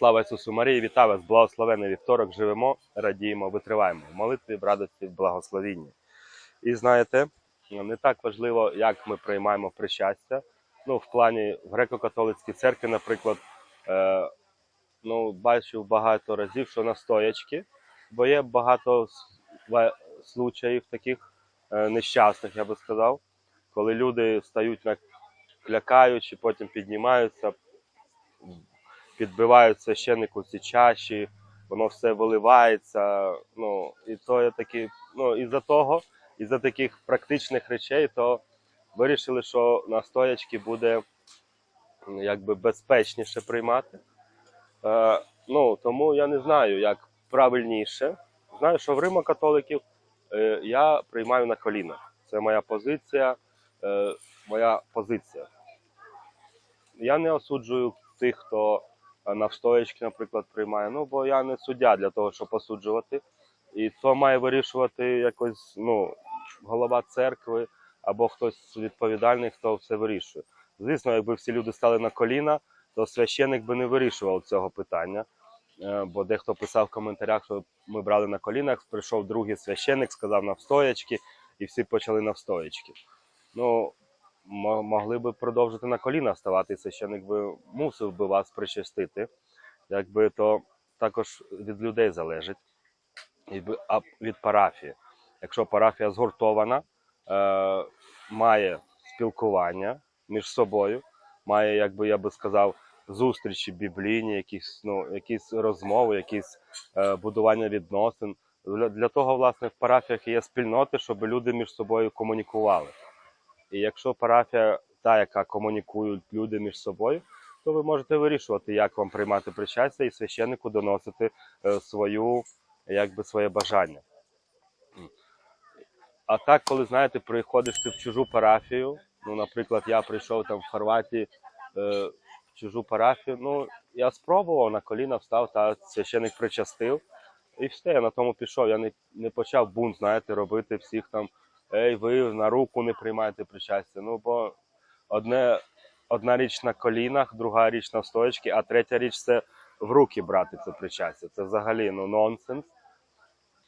Слава Ісусу Марії, вітаю вас, благословений вівторок. Живемо, радіємо, витриваємо в молитві, в радості, в благословінні. І знаєте, не так важливо, як ми приймаємо причастя. Ну, в плані греко-католицькій церкві, наприклад, е, ну, бачив багато разів, що настоячки, бо є багато случаїв таких е, нещасних, я би сказав, коли люди стають на клякаючи, потім піднімаються, підбивають священнику ці чаші, воно все виливається. Ну, і то є такі, ну, із-за того, із-за таких практичних речей, то вирішили, що настоячки буде якби безпечніше приймати. Е, ну, тому я не знаю, як правильніше. Знаю, що в Римо-католиків е, я приймаю на колінах. Це моя позиція, е, моя позиція. Я не осуджую тих, хто навстоячки, наприклад, приймає. Ну, бо я не суддя для того, щоб осуджувати. І то має вирішувати якось ну, голова церкви або хтось відповідальний, хто все вирішує. Звісно, якби всі люди стали на коліна, то священик би не вирішував цього питання. Е, Бо дехто писав в коментарях, що ми брали на колінах, прийшов другий священик, сказав навстоячки, і всі почали навстоячки. Ну, могли би продовжити на коліна вставати, і священик би мусив би вас причастити. Якби то також від людей залежить, а від парафії. Якщо парафія згуртована, е, має спілкування між собою, має, як би я би сказав, зустрічі біблійні, якісь, ну, якісь розмови, якісь е, будування відносин. Для, для того, власне, в парафіях є спільноти, щоб люди між собою комунікували. І якщо парафія та, яка комунікують люди між собою, то ви можете вирішувати, як вам приймати причастя і священнику доносити е, свою, якби своє бажання. А так, коли знаєте, приходиш ти в чужу парафію, ну, наприклад, я прийшов там в Хорватії е, в чужу парафію, ну я спробував на коліна встав, та священик причастив, і все, я на тому пішов. Я не, не почав бунт, знаєте, робити всіх там. Ей, ви на руку не приймаєте причастя. Ну, бо одне, одна річ на колінах, друга річ на стоячки, а третя річ це в руки брати це причастя. Це взагалі ну, нонсенс.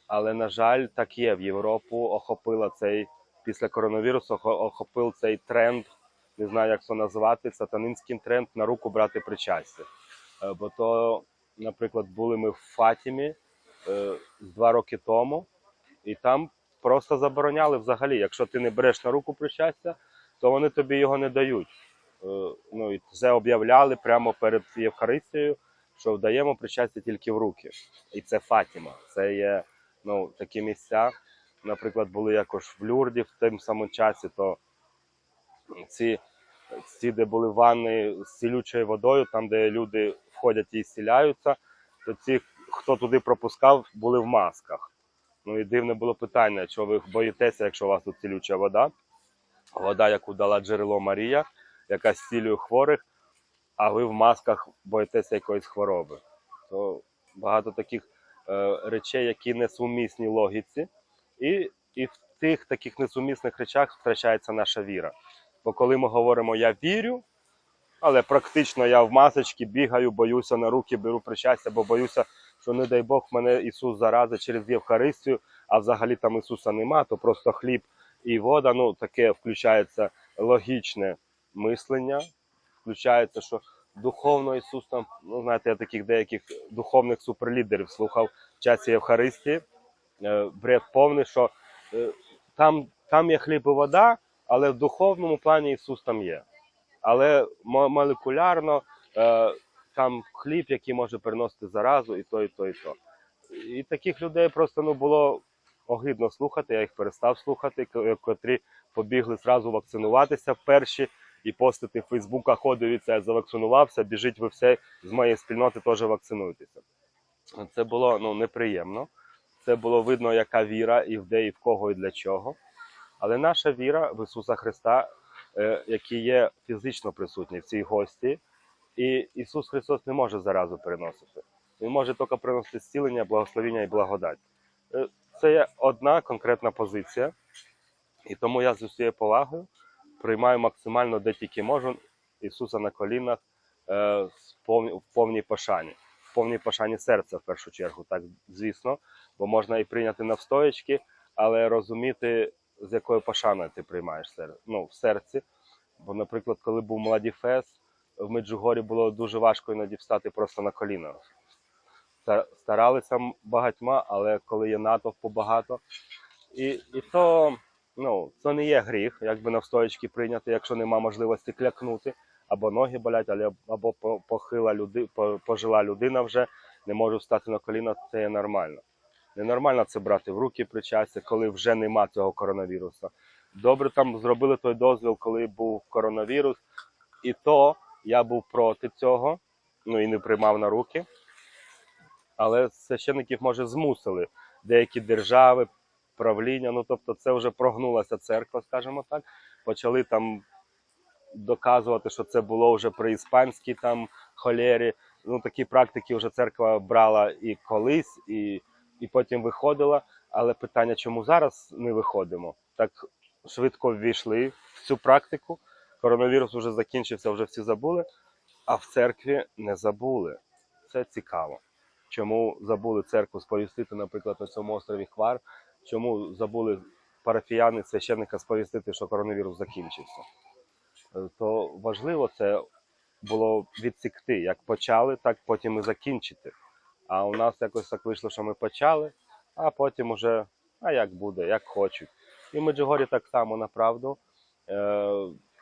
Але, на жаль, так є. В Європу охопила цей після коронавірусу охо- охопив цей тренд, не знаю, як це назвати, сатанинський тренд на руку брати причастя. Е, Бо то, наприклад, були ми в Фатімі е, два роки тому, і там просто забороняли взагалі. Якщо ти не береш на руку причастя, то вони тобі його не дають. Е, Ну і це об'являли прямо перед Євхаристією, що вдаємо причастя тільки в руки. І це Фатіма. Це є ну, такі місця. Наприклад, були якось в Люрді в тим самому часі, то ці, ці, де були ванни з цілючою водою, там, де люди входять і зціляються, то ці, хто туди пропускав, були в масках. Ну і дивне було питання, що ви боїтеся, якщо у вас тут цілюча вода, вода, яку дала джерело Марія, яка зцілює хворих, а ви в масках боїтеся якоїсь хвороби. То багато таких е, речей, які несумісні логіці, і, і в тих таких несумісних речах втрачається наша віра. Бо коли ми говоримо я вірю, але практично я в масочці бігаю, боюся на руки, беру причастя, бо боюся, що не дай Бог мене Ісус заразить через Євхаристію, а взагалі там Ісуса нема, то просто хліб і вода. Ну таке включається логічне мислення, включається, що духовно Ісус там, ну знаєте, я таких деяких духовних суперлідерів слухав в часі Євхаристії. Е, Бред повний, що е, там, там є хліб і вода, але в духовному плані Ісус там є. Але молекулярно е, там хліб, який може переносити заразу, і то, і то, і то. І таких людей просто ну, було огидно слухати, я їх перестав слухати, котрі побігли зразу вакцинуватися перші і постити в Фейсбуках, о, дивіться, я завакцинувався, біжіть ви все з моєї спільноти теж вакцинуйтеся. Це було ну, неприємно. Це було видно, яка віра і в де, і в кого, і для чого. Але наша віра в Ісуса Христа, е, який є фізично присутній в цій гості, і Ісус Христос не може заразу переносити. Він може тільки приносити зцілення, благословіння і благодать. Е, Це є одна конкретна позиція, і тому я з усією повагою приймаю максимально де тільки можу Ісуса на колінах е, в повній пошані. в повній пошані серця в першу чергу, так звісно, бо можна і прийняти навстоячки, але розуміти, з якою пошаною ти приймаєш ну, в серці. Бо, наприклад, коли був Младіфест, в Меджугорі було дуже важко іноді встати просто на коліна. Старалися багатьма, але коли є натовпу багато. І, і то ну, це не є гріх, якби навстоячки прийняти, якщо нема можливості клякнути, або ноги болять, але або похила люди, пожила людина вже не може встати на коліна, це є нормально. Ненормально це брати в руки причастя, коли вже нема цього коронавірусу. Добре там зробили той дозвіл, коли був коронавірус, і то я був проти цього, ну і не приймав на руки. Але священиків, може, змусили деякі держави, правління, ну тобто це вже прогнулася церква, скажімо так. Почали там доказувати, що це було вже при іспанській там холері. Ну такі практики вже церква брала і колись, і, і потім виходила. Але питання, чому зараз не виходимо? Так швидко ввійшли в цю практику. Коронавірус вже закінчився, вже всі забули, а в церкві не забули. Це цікаво. Чому забули церкву сповістити, наприклад, на цьому острові Хвар? Чому забули парафіяни священника сповістити, що коронавірус закінчився? Е, То важливо це було відсікти. Як почали, так потім і закінчити. А у нас якось так вийшло, що ми почали, а потім уже, а як буде, як хочуть. І в Меджугорі так само направду.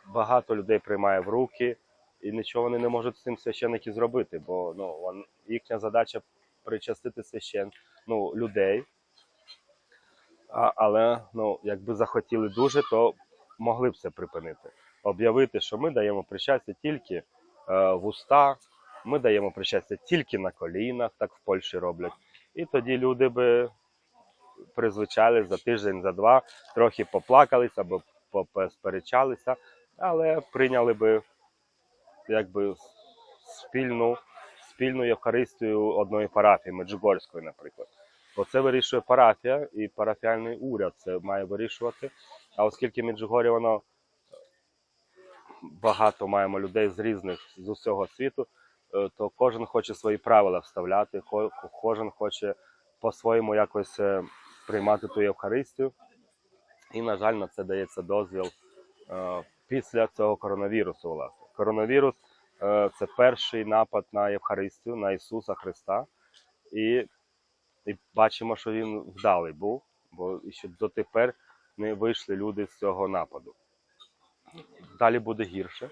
Багато людей приймає в руки, і нічого вони не можуть з цим священники зробити, бо ну, їхня задача причастити священ, ну, людей. А, але ну, якби захотіли дуже, то могли б це припинити. Об'явити, що ми даємо причастя тільки е, в уста, ми даємо причастя тільки на колінах, так в Польщі роблять. І тоді люди би призвичайлись за тиждень, за два, трохи поплакалися або посперечалися, але прийняли би якби спільну, спільну Євхаристію одної парафії, Меджугорської, наприклад. Бо це вирішує парафія і парафіальний уряд це має вирішувати. А оскільки Меджугорі воно багато маємо людей з різних з усього світу, е, то кожен хоче свої правила вставляти, кожен хоче по-своєму якось е, приймати ту Євхаристію. І, на жаль, на це дається дозвіл е, після цього коронавірусу. Власне. Коронавірус е, це перший напад на Євхаристію, на Ісуса Христа. І, і бачимо, що він вдалий був, бо ще дотепер не вийшли люди з цього нападу. Далі буде гірше.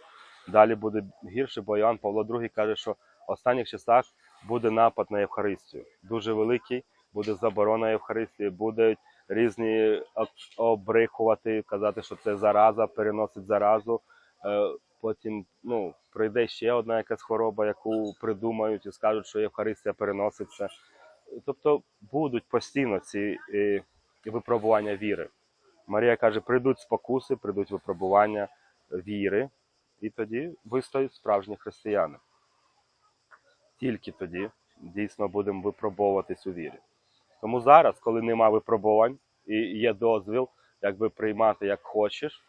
Далі буде гірше, бо Іоанн Павло II каже, що в останніх часах буде напад на Євхаристію. Дуже великий, буде заборона Євхаристії, будуть різні обрихувати, казати, що це зараза, переносить заразу. Е, Потім ну, прийде ще одна якась хвороба, яку придумають і скажуть, що Євхаристія переноситься. Тобто будуть постійно ці е, випробування віри. Марія каже: прийдуть спокуси, прийдуть випробування віри, і тоді вистоять справжні християни. Тільки тоді дійсно будемо випробовуватись у вірі. Тому зараз, коли нема випробувань і є дозвіл, якби приймати як хочеш,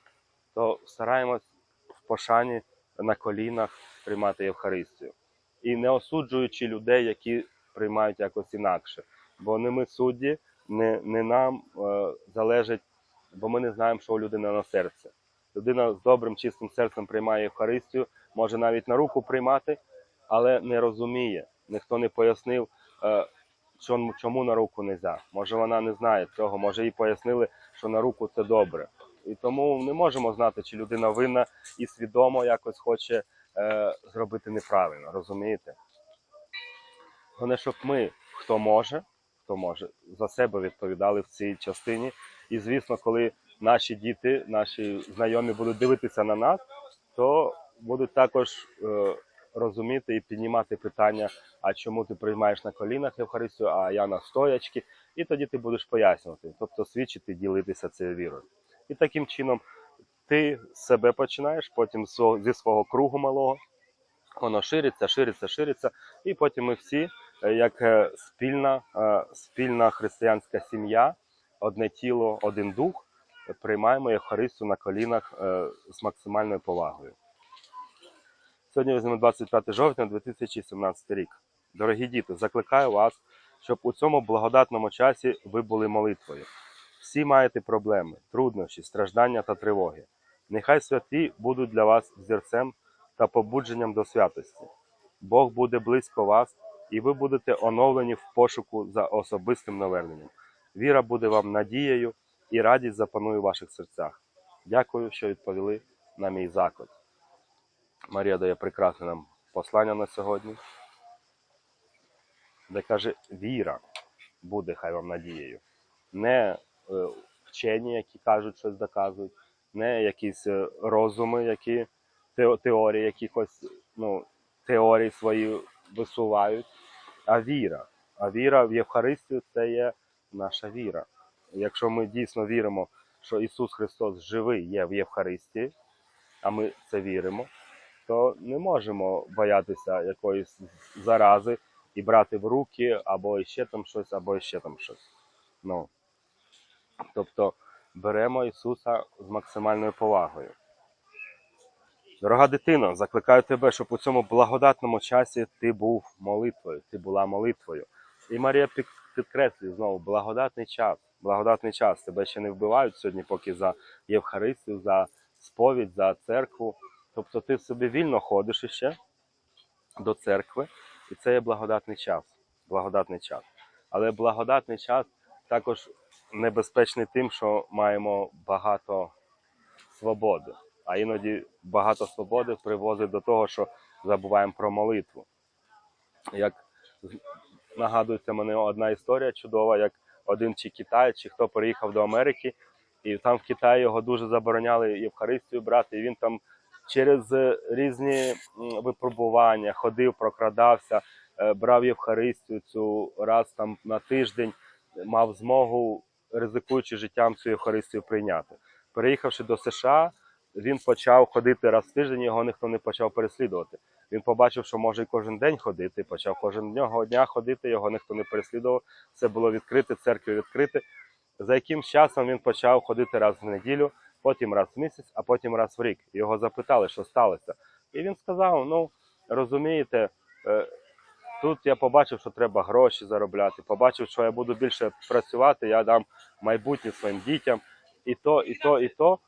то стараємось в пошані на колінах приймати Євхаристію. І не осуджуючи людей, які приймають якось інакше. Бо не ми судді, не, не нам е, залежить, бо ми не знаємо, що у людини на серці. Людина з добрим, чистим серцем приймає Євхаристію, може навіть на руку приймати, але не розуміє. Ніхто не пояснив, е, чому, чому на руку не можна. Може вона не знає цього, може їй пояснили, що на руку це добре. І тому не можемо знати, чи людина винна і свідомо якось хоче е, зробити неправильно, розумієте? Головне, щоб ми, хто може, хто може, за себе відповідали в цій частині. І звісно, коли наші діти, наші знайомі будуть дивитися на нас, то будуть також е, розуміти і піднімати питання, а чому ти приймаєш на колінах Євхаристію, а я на стоячки, і тоді ти будеш пояснювати, тобто свідчити, ділитися цією вірою. І таким чином ти себе починаєш, потім зі свого кругу малого, воно шириться, шириться, шириться, і потім ми всі, е, як е, спільна, е, спільна християнська сім'я, одне тіло, один дух, приймаємо Євхаристію на колінах з максимальною повагою. Сьогодні візьмемо 25 жовтня 2017 рік. Дорогі діти, закликаю вас, щоб у цьому благодатному часі ви були молитвою. Всі маєте проблеми, труднощі, страждання та тривоги. Нехай святі будуть для вас взірцем та побудженням до святості. Бог буде близько вас, і ви будете оновлені в пошуку за особистим наверненням. Віра буде вам надією, і радість запанує в ваших серцях. Дякую, що відповіли на мій заклик. Марія дає прекрасне нам послання на сьогодні, де каже: віра буде хай вам надією. Не е, вчені, які кажуть, щось доказують, не якісь е, розуми, які теорії, якихось ну, теорії свої висувають, а віра. А віра в Євхаристію це є наша віра. Якщо ми дійсно віримо, що Ісус Христос живий є в Євхаристії, а ми це віримо, то не можемо боятися якоїсь зарази і брати в руки або ще там щось, або ще там щось. Ну, тобто беремо Ісуса з максимальною повагою. Дорога дитино, закликаю тебе, щоб у цьому благодатному часі ти був молитвою, ти була молитвою. І Марія підкреслює знову благодатний час. Благодатний час. Тебе ще не вбивають сьогодні, поки за Євхаристію, за сповідь, за церкву. Тобто ти собі вільно ходиш іще до церкви, і це є благодатний час. Благодатний час. Але благодатний час також небезпечний тим, що маємо багато свободи. А іноді багато свободи привозить до того, що забуваємо про молитву. Як нагадується мене одна історія чудова, як один чи Китай, чи хто переїхав до Америки, і там в Китаї його дуже забороняли Євхаристію брати, і він там через е, різні випробування ходив, прокрадався, е, брав Євхаристію цю раз там на тиждень, мав змогу, ризикуючи життям, цю Євхаристію прийняти. Переїхавши до США, він почав ходити раз в тиждень, його ніхто не почав переслідувати. Він побачив, що може і кожен день ходити, почав кожен дня- ходити, його ніхто не переслідував. Все було відкрите, церкви відкрите. За яким часом він почав ходити раз в неділю, потім раз в місяць, а потім раз в рік. Його запитали, що сталося. І він сказав: ну, розумієте, е, тут я побачив, що треба гроші заробляти, побачив, що я буду більше працювати, я дам майбутнє своїм дітям, і то, і то, і то.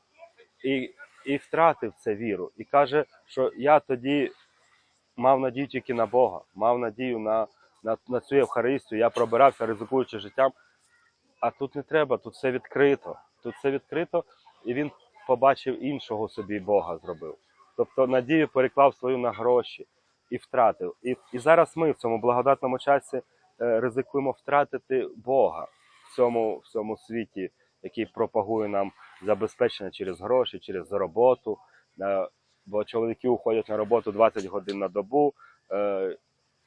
І, і втратив це віру. І каже, що я тоді мав надію тільки на Бога, мав надію на, на, на цю Євхаристію, я пробирався, ризикуючи життям. А тут не треба, тут все відкрито. Тут все відкрито, і він побачив іншого собі Бога зробив. Тобто надію переклав свою на гроші і втратив. І, і зараз ми в цьому благодатному часі е, ризикуємо втратити Бога в цьому, в цьому світі, який пропагує нам забезпечення через гроші, через роботу. Е, бо чоловіки уходять на роботу 20 годин на добу, е,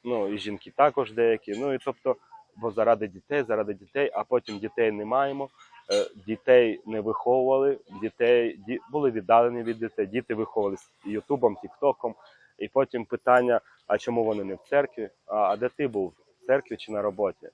ну і жінки також деякі. Ну і тобто, бо заради дітей, заради дітей, а потім дітей не маємо. Е, Дітей не виховували, дітей ді, були віддалені від дітей, діти виховувалися Ютубом, Тіктоком. І потім питання: а чому вони не в церкві? А, а де ти був? В церкві чи на роботі?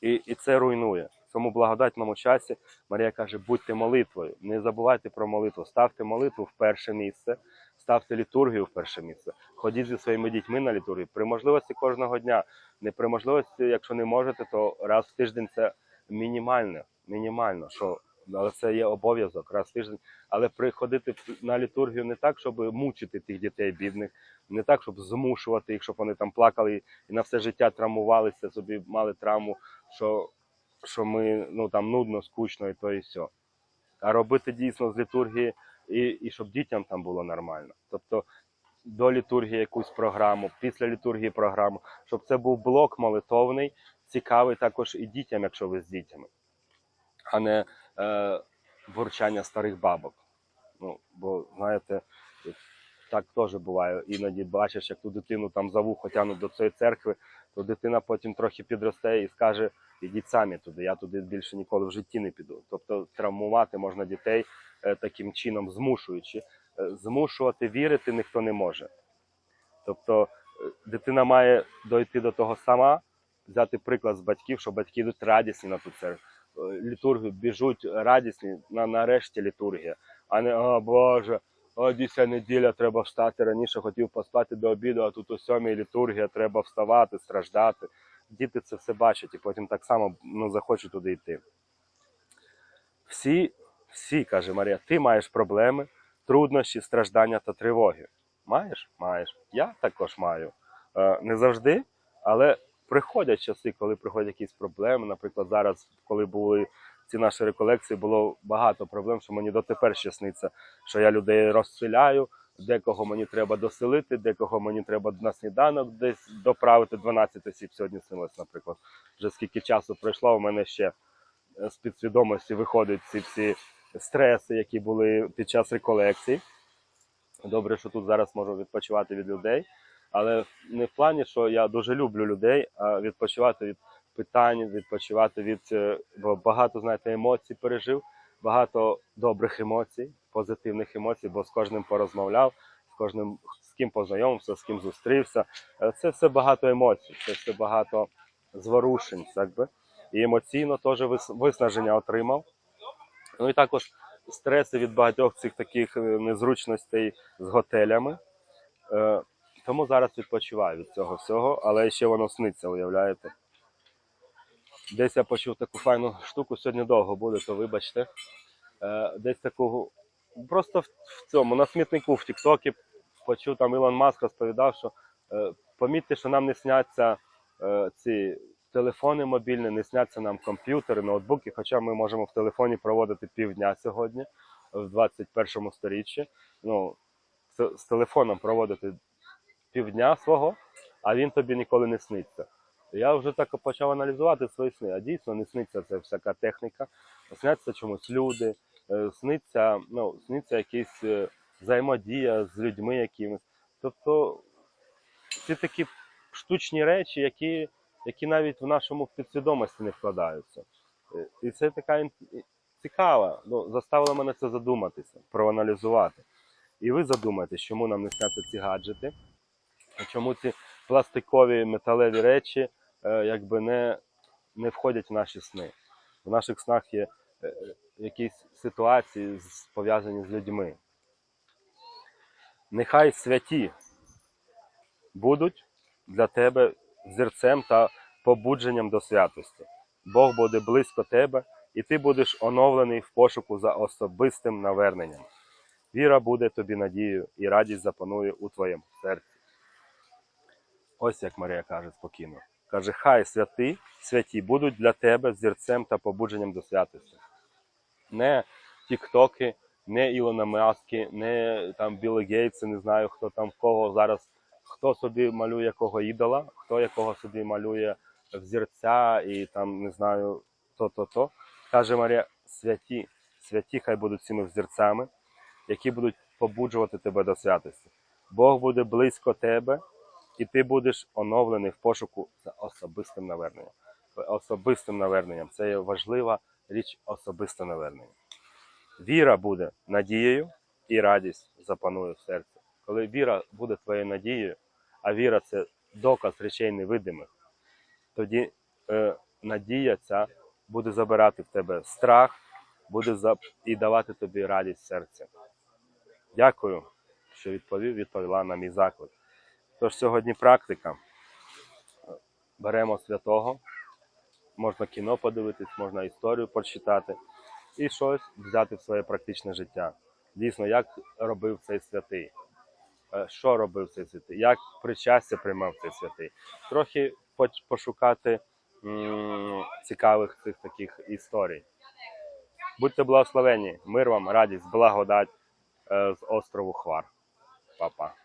І, і це руйнує. В цьому благодатному часі Марія каже: будьте молитвою, не забувайте про молитву, ставте молитву в перше місце, ставте літургію в перше місце. Ходіть зі своїми дітьми на літургію. При можливості кожного дня. Не при можливості, якщо не можете, то раз в тиждень це мінімально. Мінімально, що але це є обов'язок раз в тиждень. Але приходити на літургію не так, щоб мучити тих дітей бідних, не так, щоб змушувати їх, щоб вони там плакали і на все життя травмувалися, собі мали травму, що, що ми ну там нудно, скучно і то і все. А робити дійсно з літургії, і, і щоб дітям там було нормально. Тобто до літургії якусь програму, після літургії програму, щоб це був блок молитовний, цікавий також і дітям, якщо ви з дітьми, а не е, бурчання старих бабок. Ну, бо знаєте, так теж буває. Іноді бачиш, як ту дитину там за вухо тягнуть до цієї церкви, то дитина потім трохи підросте і скаже: ідіть самі туди, я туди більше ніколи в житті не піду. Тобто травмувати можна дітей е, таким чином, змушуючи. Змушувати вірити ніхто не може. Тобто е, дитина має дойти до того сама, взяти приклад з батьків, що батьки йдуть радісні на ту церкву. Е, Літургію біжуть радісні на нарешті літургія, а не о Боже, О, неділя, треба встати раніше, хотів поспати до обіду, а тут о сьомій літургія, треба вставати, страждати. Діти це все бачать і потім так само ну, захочуть туди йти. Всі, всі, каже Марія, ти маєш проблеми, труднощі, страждання та тривоги. Маєш? Маєш. Я також маю. Е, не завжди, але приходять часи, коли приходять якісь проблеми. Наприклад, зараз, коли були ці наші реколекції, було багато проблем, що мені дотепер ще сниться, що я людей розселяю, декого мені треба доселити, декого мені треба на сніданок десь доправити. 12 осіб сьогодні снилось, наприклад. Вже скільки часу пройшло, у мене ще е, з підсвідомості виходять ці всі стреси, які були під час реколекцій. Добре, що тут зараз можу відпочивати від людей, але не в плані, що я дуже люблю людей, а відпочивати від питань, відпочивати від е, бо багато знаєте емоцій пережив, багато добрих емоцій, позитивних емоцій, бо з кожним порозмовляв, з кожним з ким познайомився, з ким зустрівся. Е, Це все багато емоцій, це все багато зворушень, так би. І емоційно теж вис- виснаження отримав. Ну і також стреси від багатьох цих таких е, незручностей з готелями. Е, Тому зараз відпочиваю від цього всього, але ще воно сниться, уявляєте. Десь я почув таку файну штуку, сьогодні довго буде, то вибачте. Е, Десь таку просто в, цьому, на смітнику в Тіктокі почув там Ілон Маск розповідав, що помітьте, що нам не сняться ці телефони мобільні, не сняться нам комп'ютери, ноутбуки, хоча ми можемо в телефоні проводити півдня сьогодні, в 21 сторіччі. Ну, з, телефоном проводити півдня свого, а він тобі ніколи не сниться. Я вже так почав аналізувати свої сни. А дійсно не сниться це всяка техніка, сняться чомусь люди, е, сниться, ну, сниться якась е, взаємодія з людьми якимись. Тобто ці такі штучні речі, які, які навіть в нашому підсвідомості не вкладаються. Е, І це така цікава, ну, заставила мене це задуматися, проаналізувати. І ви задумаєтесь, чому нам не сняться ці гаджети, чому ці пластикові металеві речі е, якби не, не входять в наші сни. В наших снах є е, якісь ситуації, пов'язані з людьми. Нехай святі будуть для тебе зірцем та побудженням до святості. Бог буде близько тебе, і ти будеш оновлений в пошуку за особистим наверненням. Віра буде тобі надією, і радість запанує у твоєму серці. Ось як Марія каже спокійно. Каже, хай святи, святі будуть для тебе зірцем та побудженням до святості. Не тіктоки, не Ілона Маски, не там Білли Гейтси, не знаю, хто там кого зараз, хто собі малює якого ідола, хто якого собі малює взірця і там не знаю то-то-то. Каже Марія, святі, святі хай будуть цими взірцями, які будуть побуджувати тебе до святості. Бог буде близько тебе, і ти будеш оновлений в пошуку за особистим наверненням. Особистим наверненням це є важлива річ особисте навернення. Віра буде надією і радість запанує в серці. Коли віра буде твоєю надією, а віра це доказ речей невидимих, тоді е, надія ця буде забирати в тебе страх, буде за... і давати тобі радість серця. Дякую, що відповів, відповіла на мій заклик. Тож сьогодні практика. Беремо святого, можна кіно подивитись, можна історію прочитати і щось взяти в своє практичне життя. Дійсно, як робив цей святий, що робив цей святий, як причастя приймав цей святий. Трохи пошукати цікавих цих таких історій. Будьте благословені, мир вам, радість, благодать е, з острову Хвар. Па-па.